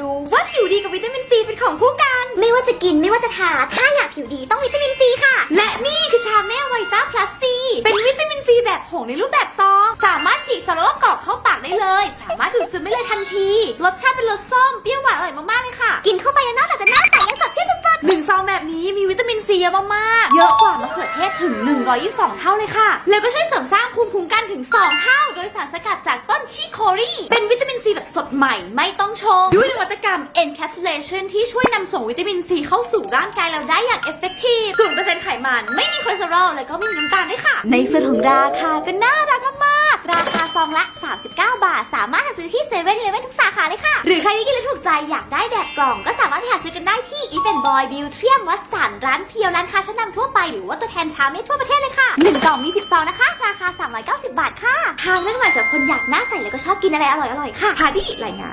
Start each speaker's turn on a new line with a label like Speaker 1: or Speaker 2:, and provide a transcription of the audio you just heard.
Speaker 1: รู้ว่าผิวดีกับวิตามินซีเป็นของคู่กัน
Speaker 2: ไม่ว่าจะกินไม่ว่าจะทา ถ้าอยากผิวดีต้องวิตามินซีค่ะ
Speaker 1: และนี่คือชาแม่ไวต้าพลัสซีเป็นวิตามินซีแบบผงในรูปแบบซอง สามารถฉีกซองแล้วก็กรอกเข้าปากได้เลย สามารถดูดซึมได้เลยทันที รสชาติเป็นรสส้มเปรี้ยวหวานอร่อยมากๆเลยค่ะ
Speaker 2: กินเข้าไปแล้วนอกจากจะหน้าใสยังสดชื่นสุด
Speaker 1: หนึ่งซองแบบนี้มีวิตามินซีเยอะมากๆ เยอะกว่ามะเขือเทศถึง 122 เท่าเลยค่ะ แล้วก็ช่วยเสริมสร้างภูมิคุ้มกันถึง 2 เท่า โดยสารสกัดจากต้นชิโครีเป็นวิตามินซีแบบ สดใหม่ไม่ต้องชง ด้วยนวัตกรรม encapsulation ที่ช่วยนำส่งวิตามินซีเข้าสู่ร่างกายเราได้อย่าง effective 0%ไขมัน ไม่มีคอเลสเตอรอลและก็ไม่มีน้ำตาลด้วยค่ะ ในส่วนของราคาก็น่ารักมากๆ ราคาซองละ 39 บาท สามารถหาซื้อที่เซเว่นเลเว่นทุกสาขาเลยค่ะ หรือใครที่กินแล้วถูกใจอยากได้แบบกล่อง ก็สามารถไปหาซื้อกันได้ที่ e v e n Boy Beauty วัดสันร้านเพียวร้านค้าชั้นนำทั่วไปหรือว่าตัวแทนชาเมทั่วประเทศเลยค่ะ1กล่องมี10ซองนะคะราคา ทางเลือกใหม่สำหรับคนอยากหน้าใสแล้วก็ชอบกินอะไรอร่อยๆค่ะพาที่รายงาน